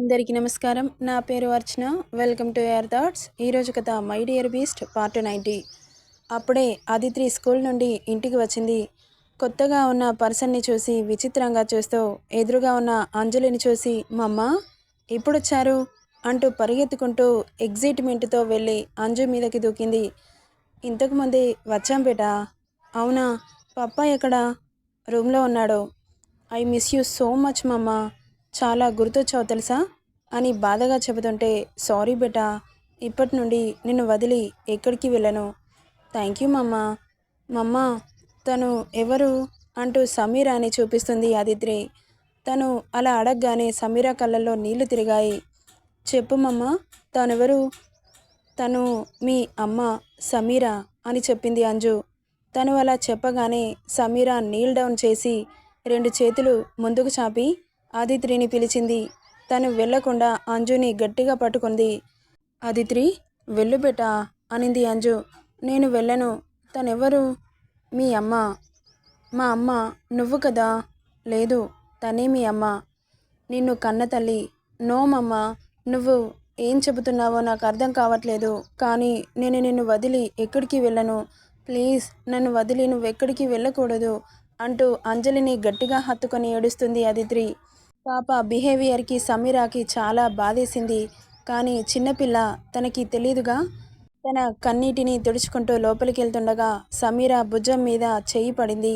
అందరికీ నమస్కారం. నా పేరు Archana. Welcome to air thoughts. ఈరోజు కథ my dear beast part ninety. అప్పుడే ఆదిత్రి స్కూల్ నుండి ఇంటికి వచ్చింది. కొత్తగా ఉన్న పర్సన్ని చూసి విచిత్రంగా చూస్తూ ఎదురుగా ఉన్న అంజలిని చూసి మమ్మ ఎప్పుడొచ్చారు? అంటూ పరిగెత్తుకుంటూ ఎగ్జైట్మెంట్తో వెళ్ళి అంజు మీదకి దూకింది. ఇంతకుముందే వచ్చాం బేట. అవునా? పప్ప ఎక్కడ? రూమ్లో ఉన్నాడు. I miss you so much mamma. చాలా గుర్తొచ్చావు తెలుసా? అని బాధగా చెబుతుంటే సారీ బేటా ఇప్పటి నుండి నిన్ను వదిలి ఎక్కడికి వెళ్ళను. థ్యాంక్ యూ మమ్మ మమ్మ తను ఎవరు? అంటూ సమీరా అని చూపిస్తుంది ఆదిత్రి. తను అలా అడగగానే సమీరా కళ్ళల్లో నీళ్ళు తిరిగాయి. చెప్పు మమ్మ తనెవరు? తను మీ అమ్మ సమీరా అని చెప్పింది అంజు. తను అలా చెప్పగానే సమీరా నీల్ డౌన్ చేసి రెండు చేతులు ముందుకు చాపి ఆదిత్రిని పిలిచింది. తను వెళ్ళకుండా అంజుని గట్టిగా పట్టుకుంది. ఆదిత్రి వెళ్ళు బేటా అనింది అంజు. నేను వెళ్ళను. తనెవరు? మీ అమ్మ. మా అమ్మ నువ్వు కదా? లేదు తనే మీ అమ్మ. నిన్ను కన్న తల్లి. నోమమ్మ నువ్వు ఏం చెబుతున్నావో నాకు అర్థం కావట్లేదు. కానీ నేను నిన్ను వదిలి ఎక్కడికి వెళ్ళను? ప్లీజ్ నన్ను వదిలి నువ్వు ఎక్కడికి వెళ్ళకూడదు అంటూ అంజలిని గట్టిగా హత్తుకొని ఏడుస్తుంది అదిత్రి పాప బిహేవియర్కి సమీరాకి చాలా బాధేసింది. కానీ చిన్నపిల్ల తనకి తెలియదుగా తన కన్నీటిని తుడుచుకుంటూ లోపలికి వెళ్తుండగా సమీర భుజం మీద చెయ్యి పడింది.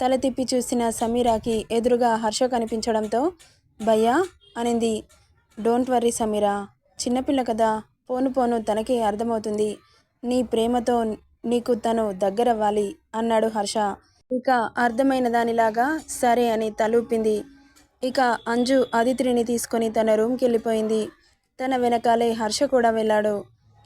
తల తిప్పి చూసిన సమీరాకి ఎదురుగా హర్ష కనిపించడంతో భయ్యా అనింది. డోంట్ వర్రీ సమీరా చిన్నపిల్ల కదా పోను పోను తనకే అర్థమవుతుంది. నీ ప్రేమతో నీకు తను దగ్గరవ్వాలి అన్నాడు హర్ష. ఇక అర్థమైన దానిలాగా సరే అని తలూపింది. ఇక అంజు అదిత్రిని తీసుకొని తన రూమ్కి వెళ్ళిపోయింది తన వెనకాలే హర్ష కూడా వెళ్ళాడు.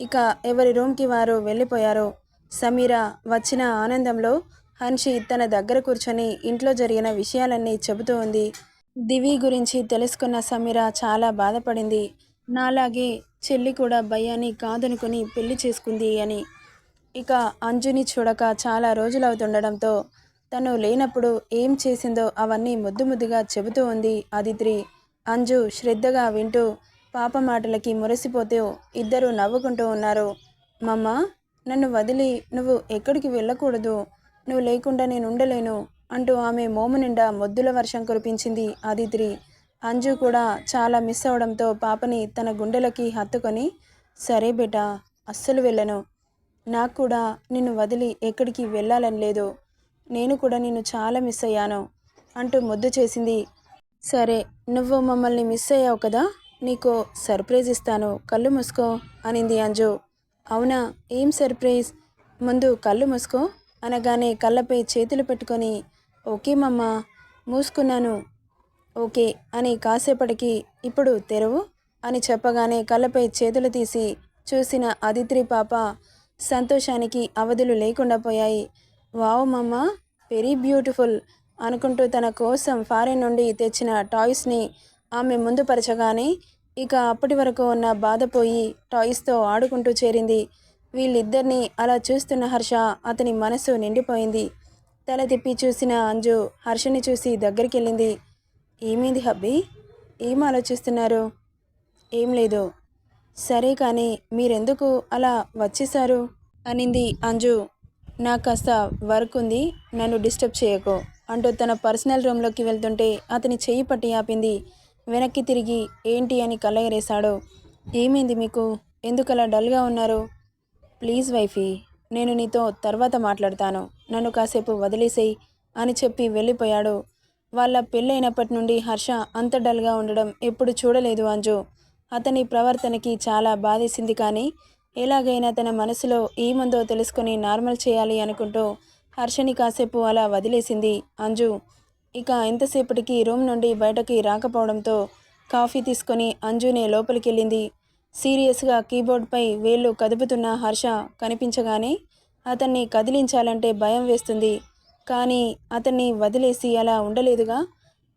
ఇక ఎవరి రూమ్కి వారు వెళ్ళిపోయారు? సమీర వచ్చిన ఆనందంలో హన్షి తన దగ్గర కూర్చొని ఇంట్లో జరిగిన విషయాలన్నీ చెబుతూ ఉంది. దివి గురించి తెలుసుకున్న సమీర చాలా బాధపడింది. నాలాగే చెల్లి కూడా భయాన్ని కాదనుకుని పెళ్ళి చేసుకుంది అని. ఇక అంజుని చూడక చాలా రోజులవుతుండడంతో తను లేనప్పుడు ఏం చేసిందో అవన్నీ ముద్దు ముద్దుగా చెబుతూ ఉంది అదిత్రి అంజు శ్రద్ధగా వింటూ పాప మాటలకి మురిసిపోతూ ఇద్దరు నవ్వుకుంటూ ఉన్నారు. మమ్మ నన్ను వదిలి నువ్వు ఎక్కడికి వెళ్ళకూడదు. నువ్వు లేకుండా నేను ఉండలేను అంటూ ఆమె మోము నిండా మొద్దుల వర్షం కురిపించింది ఆదిత్రి. అంజు కూడా చాలా మిస్ అవడంతో పాపని తన గుండెలకి హత్తుకొని సరే బేటా అస్సలు వెళ్ళను. నాకు కూడా నిన్ను వదిలి ఎక్కడికి వెళ్ళాలని లేదు. నేను కూడా నిన్ను చాలా మిస్ అయ్యాను అంటూ ముద్దు చేసింది. సరే నువ్వు మమ్మల్ని మిస్ అయ్యావు కదా నీకు సర్ప్రైజ్ ఇస్తాను కళ్ళు మూసుకో అనింది అంజు. అవునా ఏం సర్ప్రైజ్? ముందు కళ్ళు మూసుకో అనగానే కళ్ళపై చేతులు పెట్టుకొని ఓకే మమ్మ మూసుకున్నాను. ఓకే అని కాసేపటికి ఇప్పుడు తెరవు? అని చెప్పగానే కళ్ళపై చేతులు తీసి చూసిన అదిత్రి పాప సంతోషానికి అవధులు లేకుండా పోయాయి. వావ్ మమ్మ వెరీ బ్యూటిఫుల్ అనుకుంటూ తన కోసం ఫారెన్ నుండి తెచ్చిన టాయ్స్ని ఆమె ముందు పరచగానే ఇక అప్పటి వరకు ఉన్న బాధపోయి టాయ్స్తో ఆడుకుంటూ చేరింది. వీళ్ళిద్దరినీ అలా చూస్తున్న హర్ష అతని మనసు నిండిపోయింది. తల తిప్పి చూసిన అంజు హర్షని చూసి దగ్గరికి వెళ్ళింది ఏమైంది హబ్బీ? ఏం ఆలోచిస్తున్నారు? ఏం లేదు. సరే కానీ మీరెందుకు అలా వచ్చేసారు అనింది అంజు. నాకు కాస్త వర్క్ ఉంది నన్ను డిస్టర్బ్ చేయకు. అంటూ తన పర్సనల్ రూమ్లోకి వెళ్తుంటే అతని చెయ్యి పట్టి ఆపింది. వెనక్కి తిరిగి ఏంటి అని కళ్ళగరేశాడు. ఏమైంది మీకు? ఎందుకు అలా డల్గా ఉన్నారు? ప్లీజ్ వైఫీ నేను నీతో తర్వాత మాట్లాడతాను. నన్ను కాసేపు వదిలేసేయి అని చెప్పి వెళ్ళిపోయాడు. వాళ్ళ పెళ్ళైనప్పటి నుండి హర్ష అంత డల్గా ఉండడం ఎప్పుడు చూడలేదు అంజు. అతని ప్రవర్తనకి చాలా బాధేసింది కానీ ఎలాగైనా తన మనసులో ఏముందో తెలుసుకొని నార్మల్ చేయాలి అనుకుంటూ హర్షని కాసేపు అలా వదిలేసింది. అంజు ఇక ఎంతసేపటికి రూమ్ నుండి బయటకి రాకపోవడంతో కాఫీ తీసుకొని అంజునే లోపలికెళ్ళింది. సీరియస్గా కీబోర్డ్పై వేళ్ళు కదుపుతున్న హర్ష కనిపించగానే అతన్ని కదిలించాలంటే భయం వేస్తుంది. కానీ అతన్ని వదిలేసి అలా ఉండలేదుగా?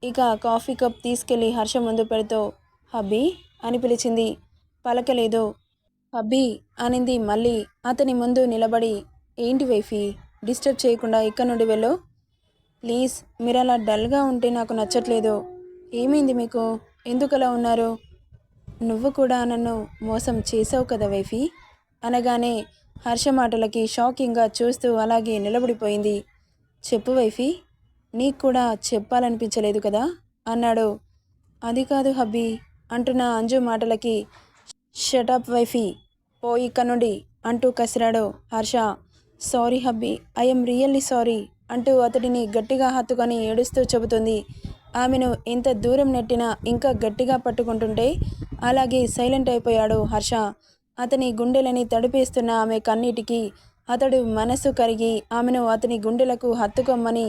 ఇక కాఫీ కప్ తీసుకెళ్ళి హర్ష ముందు పెడుతూ హబ్బీ అని పిలిచింది. పలకలేదు. హబ్బీ అనింది మళ్ళీ. అతని ముందు నిలబడి ఏంటి వైఫీ డిస్టర్బ్ చేయకుండా ఇక్కడ నుండి వెళ్ళు? ప్లీజ్ మీరు అలా డల్గా ఉంటే నాకు నచ్చట్లేదు. ఏమైంది మీకు? ఎందుకు అలా ఉన్నారు? నువ్వు కూడా నన్ను మోసం చేసావు కదా వైఫీ? అనగానే హర్ష మాటలకి షాకింగ్గా చూస్తూ అలాగే నిలబడిపోయింది. చెప్పు వైఫీ నీకు కూడా చెప్పాలనిపించలేదు కదా? అన్నాడు. అది కాదు హబ్బీ అంటున్న అంజు మాటలకి షటప్ వైఫీ పో ఇక్కడ నుండి అంటూ కసిరాడు Harsha. Sorry hubby I'm really sorry అంటూ అతడిని గట్టిగా హత్తుకొని ఏడుస్తూ చెబుతుంది. ఆమెను ఎంత దూరం నెట్టినా ఇంకా గట్టిగా పట్టుకుంటుంటే అలాగే సైలెంట్ అయిపోయాడు హర్ష. అతని గుండెలని తడిపేస్తున్న ఆమె కన్నీటికి అతడు మనసు కరిగి ఆమెను అతని గుండెలకు హత్తుకొమ్మని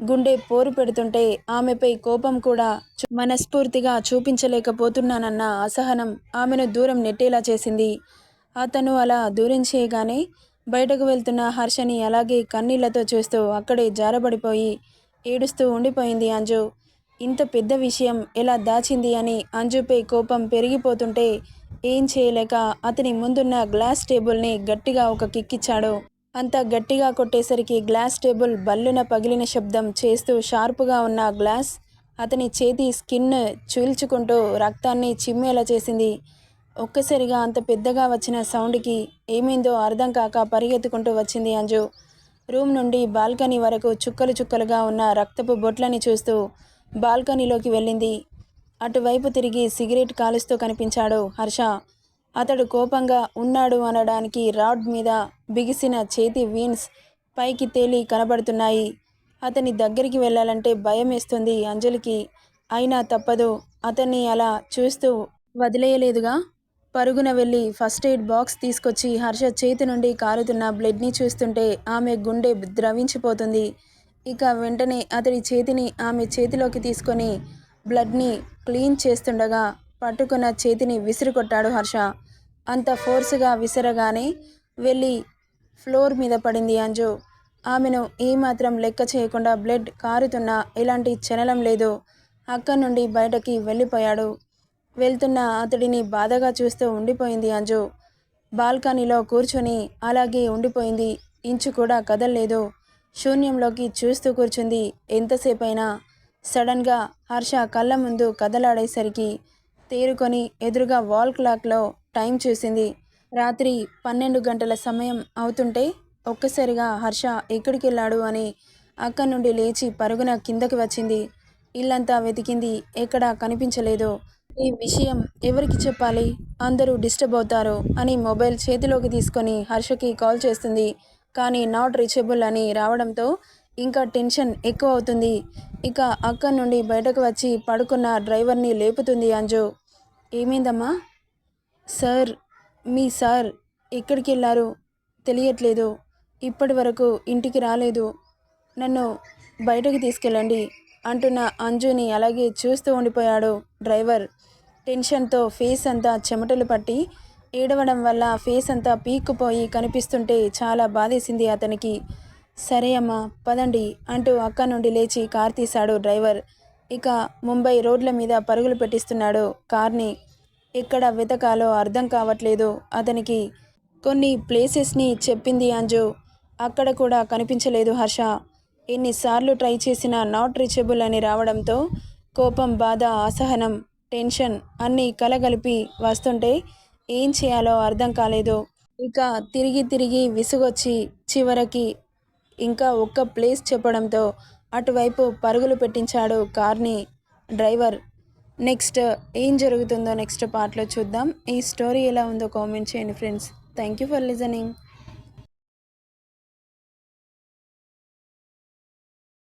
గుండె పోరు పెడుతుంటే ఆమెపై కోపం కూడా మనస్ఫూర్తిగా చూపించలేకపోతున్నానన్న అసహనం ఆమెను దూరం నెట్టేలా చేసింది. అతను అలా దూరం చేయగానే బయటకు వెళ్తున్న హర్షని అలాగే కన్నీళ్ళతో చూస్తూ అక్కడే జారబడిపోయి ఏడుస్తూ ఉండిపోయింది అంజు. ఇంత పెద్ద విషయం ఎలా దాచింది అని అంజుపై కోపం పెరిగిపోతుంటే ఏం చేయలేక అతని ముందున్న గ్లాస్ టేబుల్ని గట్టిగా ఒక కిక్కిచ్చాడు. అంత గట్టిగా కొట్టేసరికి గ్లాస్ టేబుల్ బల్లున పగిలిన శబ్దం చేస్తూ షార్పుగా ఉన్న గ్లాస్ అతని చేతి స్కిన్ చీల్చుకుంటూ రక్తాన్ని చిమ్మేలా చేసింది. ఒక్కసారిగా అంత పెద్దగా వచ్చిన సౌండ్కి ఏమైందో అర్థం కాక పరిగెత్తుకుంటూ వచ్చింది అంజు. రూమ్ నుండి బాల్కనీ వరకు చుక్కలు చుక్కలుగా ఉన్న రక్తపు బొట్లని చూస్తూ బాల్కనీలోకి వెళ్ళింది. అటువైపు తిరిగి సిగరెట్ కాలుస్తూ కనిపించాడు హర్ష. అతడు కోపంగా ఉన్నాడు అనడానికి రాడ్ మీద బిగిసిన చేతి వీన్స్ పైకి తేలి కనబడుతున్నాయి. అతని దగ్గరికి వెళ్ళాలంటే భయం వేస్తుంది అంజలికి. అయినా తప్పదు. అతన్ని అలా చూస్తూ వదిలేయలేదుగా? పరుగున వెళ్ళి ఫస్ట్ ఎయిడ్ బాక్స్ తీసుకొచ్చి హర్ష చేతి నుండి కారుతున్న బ్లడ్ని చూస్తుంటే ఆమె గుండె ద్రవించిపోతుంది. ఇక వెంటనే అతడి చేతిని ఆమె చేతిలోకి తీసుకొని బ్లడ్ని క్లీన్ చేస్తుండగా పట్టుకున్న చేతిని విసిరికొట్టాడు హర్ష. అంత ఫోర్స్గా విసరగానే వెళ్ళి ఫ్లోర్ మీద పడింది అంజు. ఆమెను ఏమాత్రం లెక్క చేయకుండా బ్లడ్ కారుతున్నా ఎలాంటి చలనం లేదు. అక్కడి నుండి బయటకి వెళ్ళిపోయాడు. వెళ్తున్న అతడిని బాధగా చూస్తూ ఉండిపోయింది అంజు. బాల్కనీలో కూర్చొని అలాగే ఉండిపోయింది. ఇంచు కూడా కదల్లేదు. శూన్యంలోకి చూస్తూ కూర్చుంది. ఎంతసేపైనా సడన్గా హర్ష కళ్ళ ముందు కదలాడేసరికి తేరుకొని ఎదురుగా వాల్ క్లాక్లో టైం చూసింది. రాత్రి పన్నెండు గంటల సమయం అవుతుంటే ఒక్కసారిగా హర్ష ఎక్కడికి వెళ్ళాడు అని అక్కడి నుండి లేచి పరుగున కిందకి వచ్చింది. ఇల్లంతా వెతికింది. ఎక్కడా కనిపించలేదు. ఈ విషయం ఎవరికి చెప్పాలి? అందరూ డిస్టర్బ్ అవుతారు అని మొబైల్ చేతిలోకి తీసుకొని హర్షకి కాల్ చేస్తుంది కానీ నాట్ రీచబుల్ అని రావడంతో ఇంకా టెన్షన్ ఎక్కువ అవుతుంది. ఇక అక్కడి నుండి బయటకు వచ్చి పడుకున్న డ్రైవర్ని లేపుతుంది అంజు. ఏమైందమ్మా? సార్ మీ సార్ ఎక్కడికి వెళ్ళారు? తెలియట్లేదు. ఇప్పటి వరకు ఇంటికి రాలేదు. నన్ను బయటకు తీసుకెళ్ళండి అంటున్న అంజుని అలాగే చూస్తూ ఉండిపోయాడు డ్రైవర్. టెన్షన్తో ఫేస్ అంతా చెమటలు పట్టి ఏడవడం వల్ల ఫేస్ అంతా పీక్కుపోయి కనిపిస్తుంటే చాలా బాధేసింది అతనికి. సరే అమ్మా పదండి అంటూ అక్క నుండి లేచి కార్ తీశాడు డ్రైవర్. ఇక ముంబై రోడ్ల మీద పరుగులు పెట్టిస్తున్నాడు కార్ని. ఎక్కడ వెతకాలో అర్థం కావట్లేదు అతనికి. కొన్ని ప్లేసెస్ని చెప్పింది అంజు. అక్కడ కూడా కనిపించలేదు హర్ష. ఎన్నిసార్లు ట్రై చేసినా నాట్ రీచబుల్ అని రావడంతో కోపం బాధ అసహనం టెన్షన్ అన్నీ కలగలిపి వస్తుంటే ఏం చేయాలో అర్థం కాలేదు. ఇక తిరిగి తిరిగి విసుగొచ్చి చివరికి ఇంకా ఒక్క ప్లేస్ చెప్పడంతో అటువైపు పరుగులు పెట్టించాడు కార్ని డ్రైవర్. నెక్స్ట్ ఏం జరుగుతుందో నెక్స్ట్ పార్ట్లో చూద్దాం. ఈ స్టోరీ ఎలా ఉందో కామెంట్ చేయండి friends. Thank you for listening.